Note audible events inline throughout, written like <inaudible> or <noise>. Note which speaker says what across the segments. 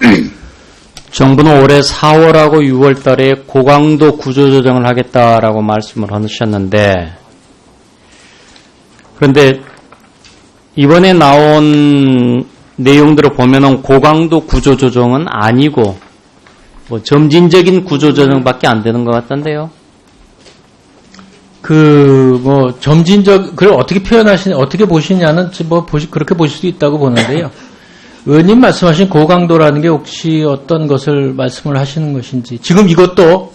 Speaker 1: <clears throat> 정부는 올해 4월하고 6월 달에 고강도 구조조정을 하겠다라고 말씀을 하셨는데, 그런데 이번에 나온 내용들을 보면은 고강도 구조조정은 아니고, 뭐 점진적인 구조조정밖에 안 되는 것 같던데요.
Speaker 2: 그, 뭐, 점진적, 그걸 어떻게 표현하시냐, 어떻게 보시냐는, 뭐, 보시, 그렇게 보실 수도 있다고 보는데요. <clears throat> 의원님 말씀하신 고강도라는 게 혹시 어떤 것을 말씀을 하시는 것인지. 지금 이것도,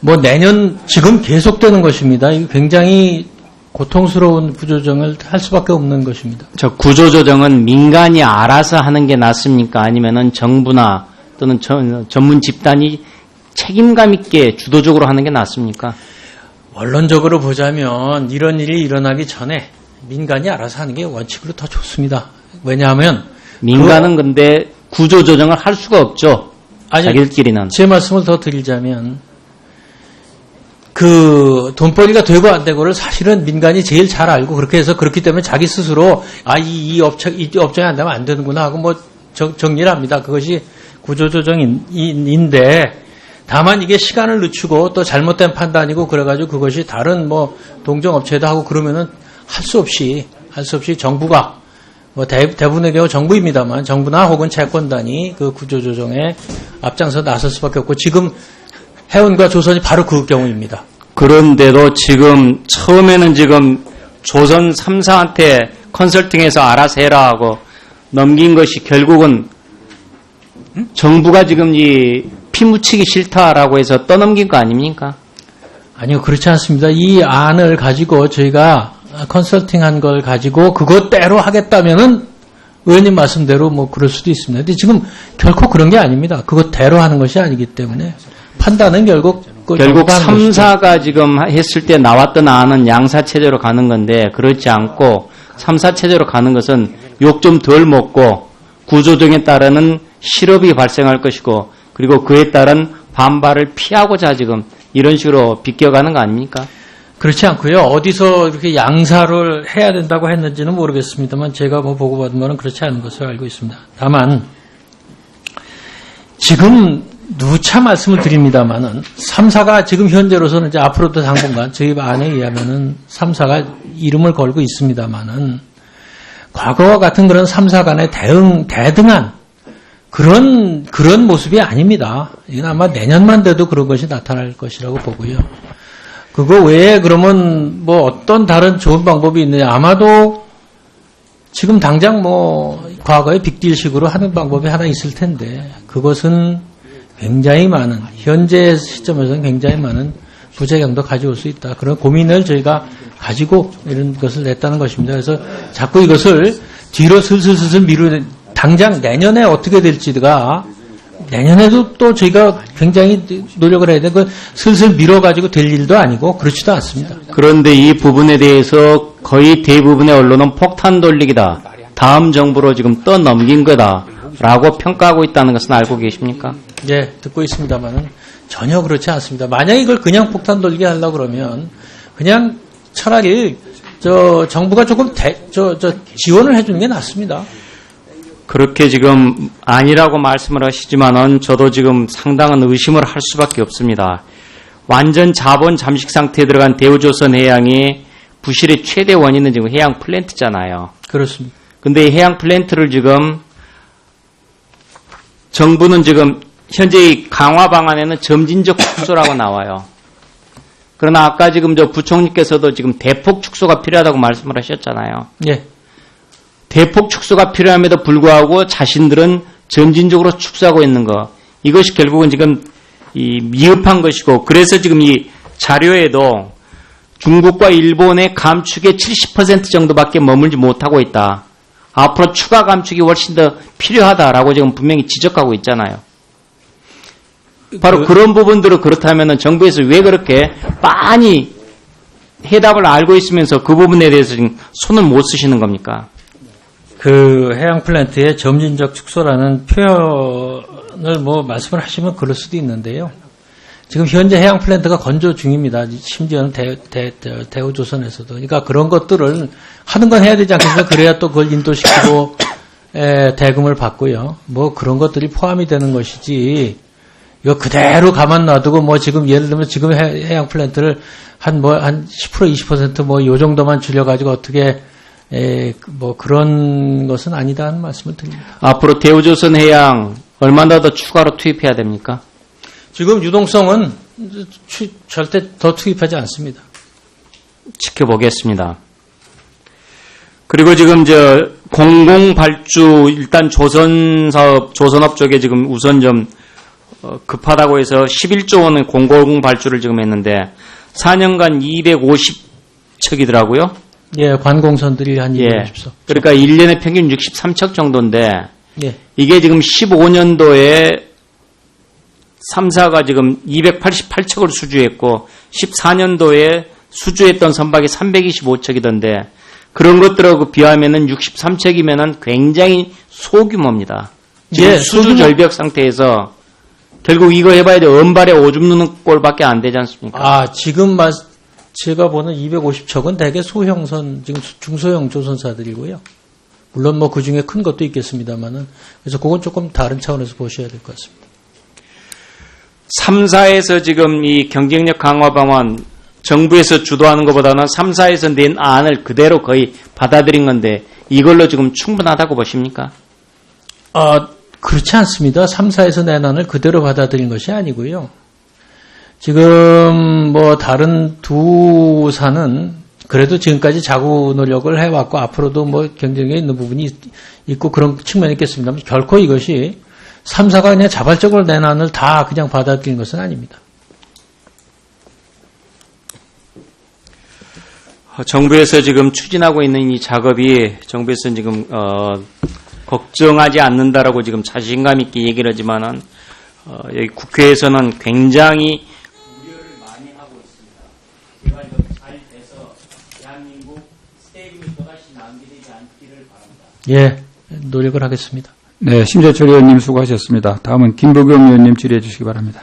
Speaker 2: 뭐, 내년, 지금 계속되는 것입니다. 굉장히 고통스러운 구조정을 할 수밖에 없는 것입니다.
Speaker 1: 저 구조조정은 민간이 알아서 하는 게 낫습니까? 아니면은 정부나 또는 전- 전문 집단이 책임감 있게 주도적으로 하는 게 낫습니까?
Speaker 2: 원론적으로 보자면 이런 일이 일어나기 전에 민간이 알아서 하는 게 원칙으로 더 좋습니다. 왜냐하면
Speaker 1: 민간은 근데 구조 조정을 할 수가 없죠.
Speaker 2: 아니,
Speaker 1: 자기들끼리는.
Speaker 2: 제 말씀을 더 드리자면 그 돈벌이가 되고 안 되고를 사실은 민간이 제일 잘 알고 그렇게 해서 그렇기 때문에 자기 스스로 아이 이 업체 이 업종이 안 되면 안 되는구나 하고 뭐 정, 정리를 합니다. 그것이 구조조정인데 다만 이게 시간을 늦추고 또 잘못된 판단이고 그래가지고 그것이 다른 뭐 동종업체도 하고 그러면은 할 수 없이 할 수 없이 정부가 뭐 대, 대부분의 경우 정부입니다만 정부나 혹은 채권단이 그 구조조정에 앞장서 나설 수밖에 없고 지금 해운과 조선이 바로 그 경우입니다.
Speaker 1: 그런데도 지금 처음에는 지금 조선 3사한테 컨설팅해서 알아서 해라 하고 넘긴 것이 결국은 정부가 지금 이 피묻히기 싫다라고 해서 떠넘긴 거 아닙니까?
Speaker 2: 아니요 그렇지 않습니다. 이 안을 가지고 저희가 컨설팅한 걸 가지고 그것대로 하겠다면은 의원님 말씀대로 뭐 그럴 수도 있습니다. 근데 지금 결코 그런 게 아닙니다. 그것대로 하는 것이 아니기 때문에 판단은 결국 그
Speaker 1: 결국
Speaker 2: 정부가 하는 것이죠.
Speaker 1: 3사가 지금 했을 때 나왔던 안은 양사 체제로 가는 건데 그렇지 않고 3사 체제로 가는 것은 욕 좀 덜 먹고 구조 등에 따르는 실업이 발생할 것이고 그리고 그에 따른 반발을 피하고자 지금 이런 식으로 비껴가는 거 아닙니까?
Speaker 2: 그렇지 않고요. 어디서 이렇게 양사를 해야 된다고 했는지는 모르겠습니다만 제가 뭐 보고받은 바는 그렇지 않은 것으로 알고 있습니다. 다만 지금 누차 말씀을 드립니다만은 3사가 지금 현재로서는 이제 앞으로도 당분간 저희 안에 의하면은 3사가 이름을 걸고 있습니다만은 과거와 같은 그런 3사 간의 대응 대등한 그런 그런 모습이 아닙니다. 이건 아마 내년만 돼도 그런 것이 나타날 것이라고 보고요. 그거 외에 그러면 뭐 어떤 다른 좋은 방법이 있느냐? 아마도 지금 당장 뭐 과거의 빅딜식으로 하는 방법이 하나 있을 텐데 그것은 굉장히 많은 현재 시점에서는 굉장히 많은 부작용도 가져올 수 있다. 그런 고민을 저희가 가지고 이런 것을 냈다는 것입니다. 그래서 자꾸 이것을 뒤로 슬슬슬슬 미루 당장 내년에 어떻게 될지가 내년에도 또 저희가 굉장히 노력을 해야 돼. 그 슬슬 밀어가지고 될 일도 아니고 그렇지도 않습니다.
Speaker 1: 그런데 이 부분에 대해서 거의 대부분의 언론은 폭탄 돌리기다. 다음 정부로 지금 떠넘긴 거다. 라고 평가하고 있다는 것은 알고 계십니까?
Speaker 2: 예, 듣고 있습니다만은 전혀 그렇지 않습니다. 만약 이걸 그냥 폭탄 돌리게 하려고 그러면 그냥 차라리 저 정부가 조금 대, 저, 저 지원을 해주는 게 낫습니다.
Speaker 1: 그렇게 지금 아니라고 말씀을 하시지만은 저도 지금 상당한 의심을 할 수밖에 없습니다. 완전 자본 잠식 상태에 들어간 대우조선 해양이 부실의 최대 원인은 지금 해양 플랜트잖아요.
Speaker 2: 그렇습니다.
Speaker 1: 근데 이 해양 플랜트를 지금 정부는 지금 현재 이 강화 방안에는 점진적 축소라고 <coughs> 나와요. 그러나 아까 지금 저 부총리께서도 지금 대폭 축소가 필요하다고 말씀을 하셨잖아요.
Speaker 2: 예,
Speaker 1: 대폭 축소가 필요함에도 불구하고 자신들은 점진적으로 축소하고 있는 거. 이것이 결국은 지금 이 미흡한 것이고 그래서 지금 이 자료에도 중국과 일본의 감축의 70% 정도밖에 머물지 못하고 있다. 앞으로 추가 감축이 훨씬 더 필요하다라고 지금 분명히 지적하고 있잖아요. 바로
Speaker 2: 그-
Speaker 1: 그런 부분들을 그렇다면 정부에서 왜 그렇게 빤히 해답을 알고 있으면서 그 부분에 대해서 지금 손을 못 쓰시는 겁니까?
Speaker 2: 그 해양 플랜트의 점진적 축소라는 표현을 뭐 말씀을 하시면 그럴 수도 있는데요. 지금 현재 해양 플랜트가 건조 중입니다. 심지어는 대, 대, 대, 우조선에서도 그러니까 그런 것들을 하는 건 해야 되지 않겠습니까? 그래야 또 그걸 인도시키고 에, 대금을 받고요. 뭐 그런 것들이 포함이 되는 것이지. 이거 그대로 가만 놔두고 뭐 지금 예를 들면 지금 해- 해양 플랜트를 한 뭐 한 10% 20%뭐 요 정도만 줄여 가지고 어떻게 에, 뭐 그런 것은 아니다는 말씀을 드립니다.
Speaker 1: 앞으로 대우조선 해양 얼마나 더 추가로 투입해야 됩니까?
Speaker 2: 지금 유동성은 추- 절대 더 투입하지 않습니다.
Speaker 1: 지켜보겠습니다. 그리고 지금 저 공공 발주 일단 조선 사업 조선업 쪽에 지금 우선 좀 어, 급하다고 해서 11조 원의 공공 발주를 지금 했는데 4년간 250척이더라고요.
Speaker 2: 예, 관공선들이 한
Speaker 1: 예.
Speaker 2: 250석.
Speaker 1: 그러니까 1년에 평균 63척 정도인데
Speaker 2: 예.
Speaker 1: 이게 지금 15년도에 3사가 지금 288척을 수주했고 14년도에 수주했던 선박이 325척이던데 그런 것들하고 비하면은 63척이면은 굉장히 소규모입니다. 지금
Speaker 2: 예,
Speaker 1: 수주
Speaker 2: 소규모.
Speaker 1: 절벽 상태에서 결국 이거 해봐야 돼. 은발에 오줌 누는 꼴밖에 안 되지 않습니까?
Speaker 2: 아, 지금 마, 제가 보는 250척은 대개 소형선, 지금 수- 중소형 조선사들이고요. 물론 뭐 그 중에 큰 것도 있겠습니다만은. 그래서 그건 조금 다른 차원에서 보셔야 될 것 같습니다.
Speaker 1: 3사에서 지금 이 경쟁력 강화 방안 정부에서 주도하는 것보다는 3사에서 낸 안을 그대로 거의 받아들인 건데 이걸로 지금 충분하다고 보십니까?
Speaker 2: 아, 그렇지 않습니다. 3사에서 내난을 그대로 받아들인 것이 아니고요. 지금 뭐 다른 두 사는 그래도 지금까지 자구 노력을 해왔고 앞으로도 뭐 경쟁에 있는 부분이 있- 있고 그런 측면이 있겠습니다만 결코 이것이 3사가 그냥 자발적으로 내난을 다 그냥 받아들인 것은 아닙니다.
Speaker 1: 어, 정부에서 지금 추진하고 있는 이 작업이 정부에서 지금 어, 걱정하지 않는다라고 지금 자신감 있게 얘기를 하지만은 어, 여기 국회에서는 굉장히 많이 하고 있습니다. 제가 좀잘 돼서 대한민국 또다시 낭비되지 않기를 바랍니다.
Speaker 2: 예, 노력을 하겠습니다.
Speaker 3: 네, 심재철 의원님 수고하셨습니다. 다음은 김부겸 의원님 질의해 주시기 바랍니다.